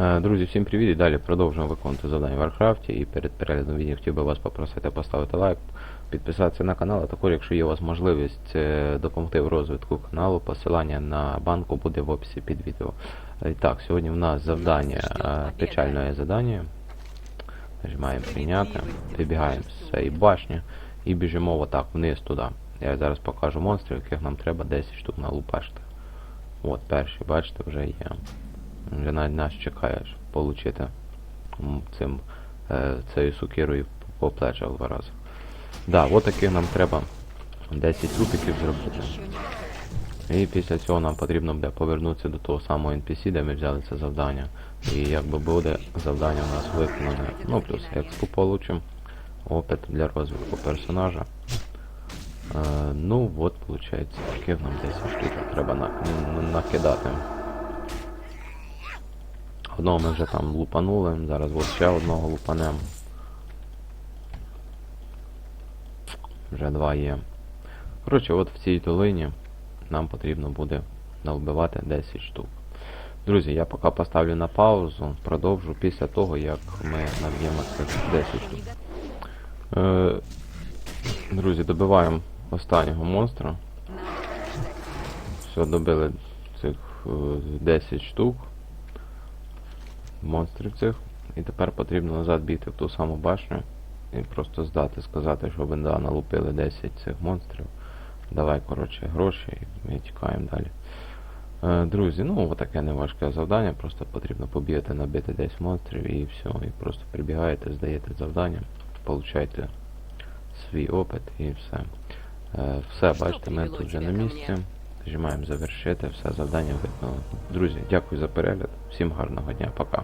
Е, Друзі, всім привіт і далі продовжуємо виконувати завдання в Варкрафті. І перед переглядом відео хотів би вас попросити поставити лайк, підписатися на канал, а також, якщо є у вас можливість е, допомогти в розвитку каналу, посилання на банку буде в описі під відео. І так, сьогодні в нас завдання, е, печальне завдання. Нажимаємо прийняти, вибігаємо з цієї башні і біжимо отак вниз туди. Я зараз покажу монстрів, яких нам треба 10 штук налупашити. От перший, бачите, вже є. Вже навіть нас чекає, получити цим, е, цією сукирою по плечах два рази. Да, от таких нам треба 10 трупиків зробити. І після цього нам потрібно буде повернутися до того самого NPC, де ми взяли це завдання. І якби буде завдання у нас виконане. Ну, плюс експу получимо. Опит для розвитку персонажа. Е, ну, от, виходить, таких нам 10 штук треба на, на- накидати. Одного ми вже там лупанули, зараз от ще одного лупанем. Вже два є. Коротше, от в цій долині нам потрібно буде навбивати 10 штук. Друзі, я поки поставлю на паузу, продовжу після того, як ми наб'ємо цих 10 штук. Е, друзі, добиваємо останнього монстра. Все, добили цих е, 10 штук монстрів цих. І тепер потрібно назад бігти в ту саму башню і просто здати, сказати, що ви да, налупили 10 цих монстрів. Давай, коротше, гроші і ми тікаємо далі. Е, друзі, ну таке неважке завдання, просто потрібно побігати, набити 10 монстрів і все. І просто прибігаєте, здаєте завдання, получаєте свій опит і все. Е, все, бачите, ми тут вже на місці. Нажимаємо завершити, все завдання виконано. Друзі, дякую за перегляд, всім гарного дня, пока.